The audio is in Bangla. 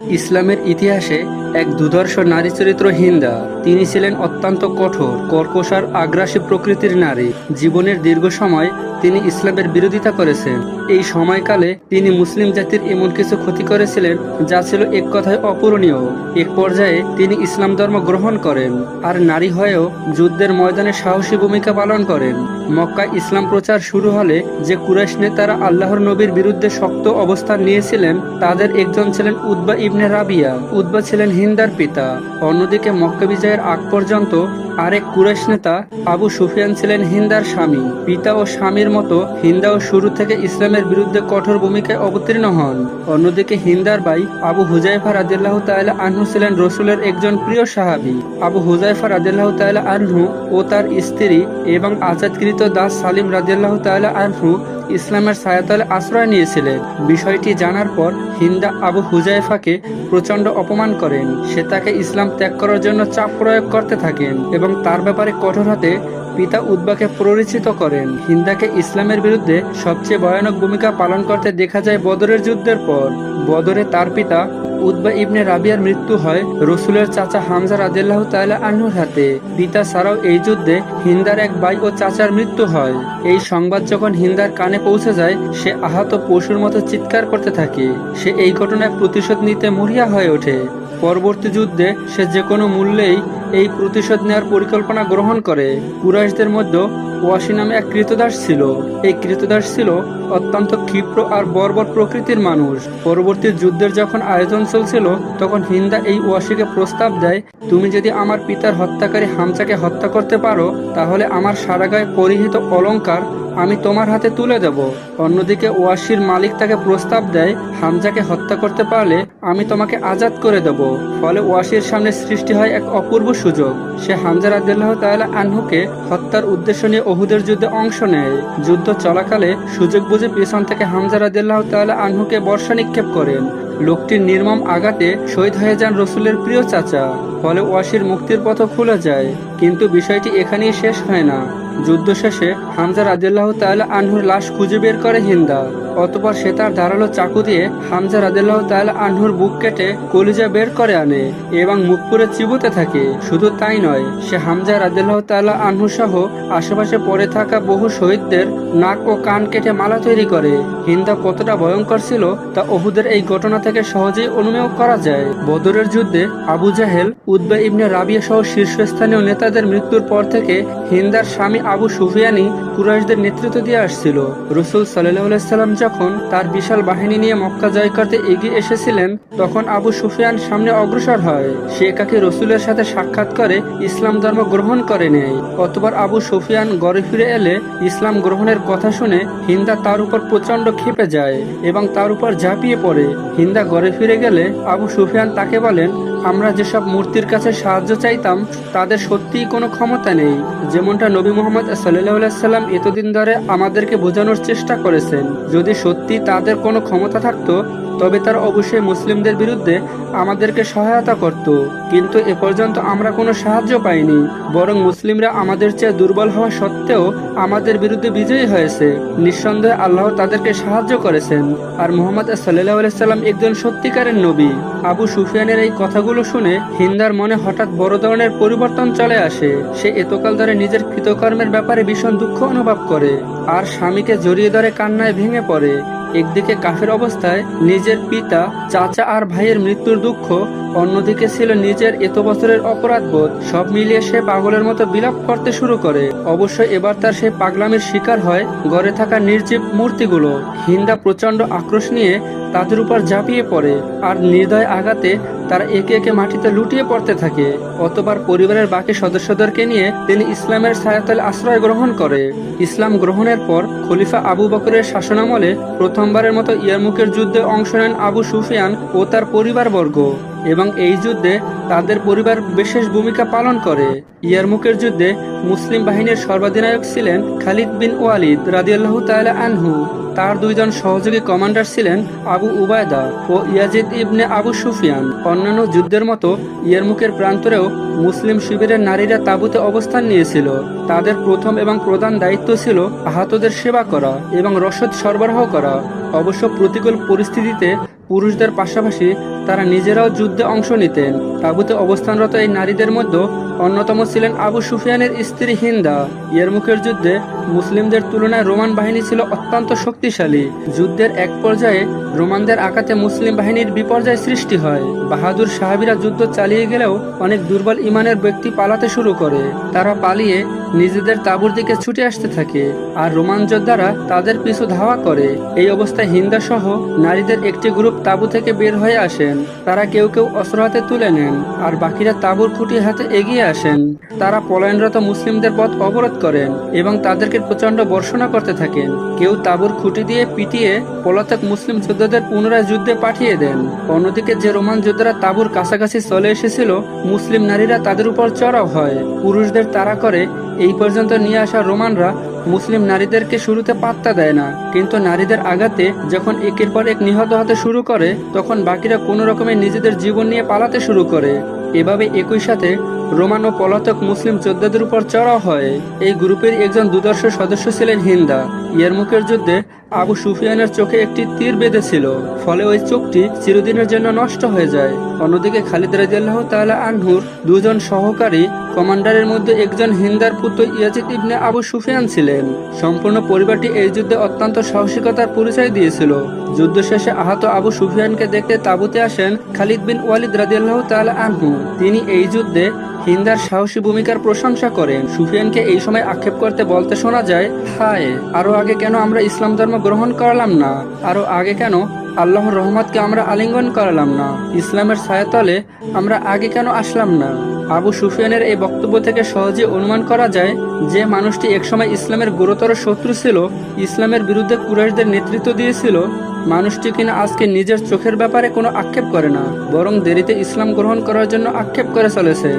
ইসলামের ইতিহাসে এক দুদর্শ নারী চরিত্র হিন্দা তিনি ছিলেন অত্যন্ত কঠোর কর্কশ আর আগ্রাসী প্রকৃতির নারী। জীবনের দীর্ঘ সময় তিনি ইসলামের বিরোধিতা করেছেন। এই সময়কালে তিনি মুসলিম জাতির এমন কিছু ক্ষতি করেছিলেন, যা ছিল এক কথায় অপূরণীয়। এক পর্যায়ে তিনি ইসলাম ধর্ম গ্রহণ করেন, আর নারী হয়েও যুদ্ধের ময়দানে সাহসী ভূমিকা পালন করেন। মক্কায় ইসলাম প্রচার শুরু হলে যে কুরাইশ নেতারা আল্লাহর নবীর বিরুদ্ধে শক্ত অবস্থান নিয়েছিলেন, তাদের একজন ছিলেন উদ্বা ইবনে রাবিয়া। উদ্বা ছিলেন হিন্দার পিতা। অন্যদিকে মক্কা বিজয়ের আগ পর্যন্ত আরেক কুরাইশ নেতা আবু সুফিয়ান ছিলেন হিন্দার স্বামী। পিতা ও স্বামীর মতো হিন্দাও শুরু থেকে ইসলামের বিরুদ্ধে কঠোর ভূমিকায় অবতীর্ণ হন। অন্যদিকে হিন্দার ভাই আবু হুজাইফা রাদিল্লাহ তাআলা আনহু ছিলেন রসুলের একজন প্রিয় সাহাবী। আবু হুজাইফা রাদিল্লাহ তাআলা আনহু ও তার স্ত্রী এবং আজাদকৃত দাস সালিম রাদিল্লাহ তাআলা আনহু ইসলামের ছায়াতলে আশ্রয় নিয়েছিলেন। বিষয়টি জানার পর হিন্দা আবু হুজাইফাকে প্রচণ্ড অপমান করেন। সে তাকে ইসলাম ত্যাগ করার জন্য চাপ প্রয়োগ করতে থাকেন এবং তার ব্যাপারে কঠোর হাতে পিতা উদ্বাকে প্ররোচিত করেন। হিন্দাকে ইসলামের বিরুদ্ধে সবচেয়ে ভয়ানক ভূমিকা পালন করতে দেখা যায় বদরের যুদ্ধের পর। বদরে তার পিতা উদ্বা ইবনে রাবিয়ার মৃত্যু হয় রসুলের চাচা হামজা রাদিল্লাহ তাআলা আনহুর হাতে। পিতা ছাড়াও এই যুদ্ধে হিন্দার এক ভাই ও চাচার মৃত্যু হয়। এই সংবাদ যখন হিন্দার কানে পৌঁছে যায়, সে আহত পশুর মতো চিৎকার করতে থাকে। সে এই ঘটনায় প্রতিশোধ নিতে মরিয়া হয়ে ওঠে। পরবর্তী যুদ্ধে সে যে কোনো মূল্যেই এই প্রতিশোধ নেওয়ার পরিকল্পনা গ্রহণ করে। কুরাইশদের মধ্যে ওয়াসি নামে এক কৃতদাস ছিল। এই কৃতদাস ছিল অত্যন্ত ক্ষিপ্র আর বর্বর প্রকৃতির মানুষ। পরবর্তী যুদ্ধের যখন আয়োজন চলছিল, তখন হিন্দা এই ওয়াসিকে প্রস্তাব দেয়, তুমি যদি আমার পিতার হত্যাকারী হামচাকে হত্যা করতে পারো, তাহলে আমার সারা গায়ে পরিহিত অলংকার আমি তোমার হাতে তুলে দেব। অন্যদিকে ওয়াসির মালিক তাকে প্রস্তাব দেয়, হামজাকে হত্যা করতে পারলে আমি তোমাকে আজাদ করে দেব। ফলে ওয়াসির সামনে সৃষ্টি হয় এক অপূর্ব সুযোগ। সে হামজা রাদিল্লাহ তাআলা আনহুকে হত্যার উদ্দেশ্য নিয়ে অহুদের যুদ্ধে অংশ নেয়। যুদ্ধ চলাকালে সুযোগ বুঝে পেছন থেকে হামজা রাদিল্লাহ তাআলা আনহুকে বর্ষা নিক্ষেপ করেন। লোকটির নির্মম আঘাতে শহীদ হয়ে যান রসুলের প্রিয় চাচা। ফলে ওয়াসির মুক্তির পথ খুলে যায়। কিন্তু বিষয়টি এখানেই শেষ হয় না। যুদ্ধ শেষে হামজা রাদিল্লাহ তাআলা আনহুর লাশ খুঁজে বের করে হিন্দা। অতপর সে তার ধারালো চাকু দিয়ে হামজা রাদিল্লাহ তাআলা আনহুর বুক কেটে কলিজা বের করে আনে এবং মুখ পুরে চিবুতে থাকে। শুধু তাই নয়, সে হামজা রাদিল্লাহ তাআলা আনহু সহ আশেপাশে পড়ে থাকা বহু শহীদদের নাক ও কান কেটে মালা তৈরি করে। হিন্দা কতটা ভয়ঙ্কর ছিল তা অহুদের এই ঘটনা থেকে সহজেই অনুমেয় করা যায়। বদরের যুদ্ধে আবু জাহেল উদ্বা ইবনে রাবিয়া সহ শীর্ষস্থানীয় নেতাদের মৃত্যুর পর থেকে হিন্দার স্বামী আবু সুফিয়ানি কুরাইশদের নেতৃত্ব দিয়ে আসছিল। রসুল সাল্লাম যখন তার বিশাল বাহিনী নিয়ে মক্কা জয় করতে এগিয়ে এসেছিলেন, তখন আবু সুফিয়ান সামনে অগ্রসর হয়। সে একাকে রসুলের সাথে সাক্ষাৎ করে ইসলাম ধর্ম গ্রহণ করে নেয়। অতবার আবু সুফিয়ান গড়ে ফিরে এলে ইসলাম গ্রহণের কথা শুনে হিন্দা তার উপর প্রচণ্ড ক্ষেপে যায় এবং তার উপর ঝাঁপিয়ে পড়ে। হিন্দা গড়ে ফিরে গেলে আবু সুফিয়ান তাকে বলেন আমরা যেসব মূর্তির কাছে সাহায্য চাইতাম, তাদের সত্যিই কোনো ক্ষমতা নেই। যেমনটা নবী মোহাম্মদ সাল্লাম এতদিন ধরে আমাদেরকে বোঝানোর চেষ্টা করেছেন, যদি সত্যি তাদের কোনো ক্ষমতা থাকতো তবে তারা অবশ্যই মুসলিমদের বিরুদ্ধে আমাদেরকে সহায়তা করত। কিন্তু এ পর্যন্ত আমরা কোনো সাহায্য পাইনি, বরং মুসলিমরা আমাদের চেয়ে দুর্বল হওয়া সত্ত্বেও আমাদের বিরুদ্ধে বিজয়ী হয়েছে। নিঃসন্দেহে আল্লাহ তাদেরকে সাহায্য করেছেন। আর মোহাম্মদ সাল্লাহ সাল্লাম একজন সত্যিকারের নবী। আবু সুফিয়ানের এই কথাগুলো শুনে হিন্দার মনে হঠাৎ বড় ধরনের পরিবর্তন চলে আসে। সে এতকাল ধরে নিজের কৃতকর্মের ব্যাপারে ভীষণ দুঃখ অনুভব করে। আর স্বামীকে জড়িয়ে ধরে কান্নায় ভেঙে পড়ে। একদিকে কাফের অবস্থায় নিজের পিতা, চাচা আর ভাইয়ের মৃত্যুর দুঃখ, অন্যদিকে ছিল নিজের এত বছরের অপরাধ বোধ সব মিলিয়ে সে পাগলের মতো বিলাপ করতে শুরু করে। অবশ্য এবার তার সেই পাগলামের শিকার হয় গড়ে থাকা নির্জীব মূর্তিগুলো। হিন্দা প্রচণ্ড আক্রোশ নিয়ে তাদের উপর ঝাঁপিয়ে পড়ে আর নির্দয় আঘাতে তারা একে একে মাটিতে লুটিয়ে পড়তে থাকে। অতবার পরিবারের বাকি সদস্যদেরকে নিয়ে তিনি ইসলামের ছায়াতলে আশ্রয় গ্রহণ করে। ইসলাম গ্রহণের পর খলিফা আবু বকরের শাসনামলে প্রথমবারের মতো ইয়ারমুকের যুদ্ধে অংশ নেন আবু সুফিয়ান ও তার পরিবারবর্গ। এবং এই যুদ্ধে তাদের পরিবার বিশেষ ভূমিকা পালন করে। ইয়ারমুকের যুদ্ধে মুসলিম বাহিনীর সর্বাধিনায়ক ছিলেন খালিদ বিন ওয়ালিদ রাদিয়াল্লাহু তাআলা আনহু। তার দুইজন সহযোগী কমান্ডার ছিলেন আবু উবায়দা ও ইয়াজিদ ইবনে আবু সুফিয়ান। অন্যান্য যুদ্ধের মতো ইয়ারমুকের প্রান্তরেও মুসলিম শিবিরের নারীরা তাঁবুতে অবস্থান নিয়েছিল। তাদের প্রথম এবং প্রধান দায়িত্ব ছিল আহতদের সেবা করা এবং রসদ সরবরাহ করা। অবশ্য প্রতিকূল পরিস্থিতিতে পুরুষদের পাশাপাশি তারা নিজেরাও যুদ্ধে অংশ নিতেন। তাবুতে অবস্থানরত এই নারীদের মধ্যে অন্যতম ছিলেন আবু সুফিয়ানের স্ত্রী হিন্দা। ইয়ারমুখের যুদ্ধে মুসলিমদের তুলনায় রোমান বাহিনী ছিল অত্যন্ত শক্তিশালী। যুদ্ধের এক পর্যায়ে রোমানদের আঘাতে মুসলিম বাহিনীর বিপর্যয় সৃষ্টি হয়। বাহাদুর সাহাবিরা যুদ্ধ চালিয়ে গেলেও অনেক দুর্বল ইমানের ব্যক্তি পালাতে শুরু করে। তারা পালিয়ে নিজেদের তাঁবুর দিকে ছুটে আসতে থাকে আর রোমান যোদ্ধারা তাদের পিছু ধাওয়া করে। এই অবস্থায় হিন্দা সহ নারীদের একটি গ্রুপ তাঁবু থেকে বের হয়ে আসেন। তারা কেউ কেউ অস্ত্র হাতে তুলে নেন, আর বাকিরা তাঁবুর খুঁটি হাতে এগিয়ে আসেন। তারা পলায়নরত মুসলিমদের পথ অবরোধ করেন এবং তাদেরকে প্রচণ্ড বর্ষণা করতে থাকেন। কেউ তাঁবুর খুঁটি দিয়ে পিটিয়ে পলাতক মুসলিম যোদ্ধাদের পুনরায় যুদ্ধে পাঠিয়ে দেন। অন্যদিকে যে রোমান যোদ্ধারা তাঁবুর কাছাকাছি চলে এসেছিল, মুসলিম নারীরা তাদের উপর চড়াও হয়। পুরুষদের তাড়া করে এই পর্যন্ত নিয়ে আসা রোমানরা মুসলিম নারীদেরকে শুরুতে পাত্তা দেয় না, কিন্তু নারীদের আঘাতে যখন একের পর এক নিহত হতে শুরু করে, তখন বাকিরা কোনো রকমে নিজেদের জীবন নিয়ে পালাতে শুরু করে। এভাবে একই সাথে রোমান ও পলাতক মুসলিম যোদ্ধাদের উপর চড়া হয়। এই গ্রুপের একজন দুদর্শ সদস্য ছিলেন হিন্দা। ইয়ারমুকের যুদ্ধে আবু সুফিয়ানের চোখে একটি তীর বেঁধেছিল ফলে ওই চোখটি চিরদিনের জন্য নষ্ট হয়ে যায়। অন্যদিকে খালিদ রাজিয়াল্লাহ তাআলা আনহুর দুজন সহকারী কমান্ডারের মধ্যে একজন হিন্দার পুত্র ইয়াজিদ ইবনে আবু সুফিয়ান ছিলেন। সম্পূর্ণ পরিবারটি এই যুদ্ধে অত্যন্ত সাহসিকতার পরিচয় দিয়েছিল। যুদ্ধ শেষে আহত আবু সুফিয়ানকে দেখতে তাঁবুতে আসেন খালিদ বিন ওয়ালিদ রাদিয়াল্লাহু তাআলা আনহু। তিনি এই যুদ্ধে হিন্দার সাহসী ভূমিকার প্রশংসা করেন। সুফিয়ানকে এই সময় আক্ষেপ করতে বলতে শোনা যায়, হায়, আরও আগে কেন আমরা ইসলাম ধর্ম গ্রহণ করলাম না? আরও আগে কেন আল্লাহর রহমতকে আমরা আলিঙ্গন করালাম না? ইসলামের ছায়াতলে আমরা আগে কেন আসলাম না? আবু সুফিয়ানের এই বক্তব্য থেকে সহজে অনুমান করা যায় যে মানুষটি একসময় ইসলামের গুরুতর শত্রু ছিল, ইসলামের বিরুদ্ধে কুরাইশদের নেতৃত্ব দিয়েছিল। মানুষটি কিনা আজকে নিজের চোখের ব্যাপারে কোনো আক্ষেপ করে না, বরং দেরিতে ইসলাম গ্রহণ করার জন্য আক্ষেপ করে চলেছে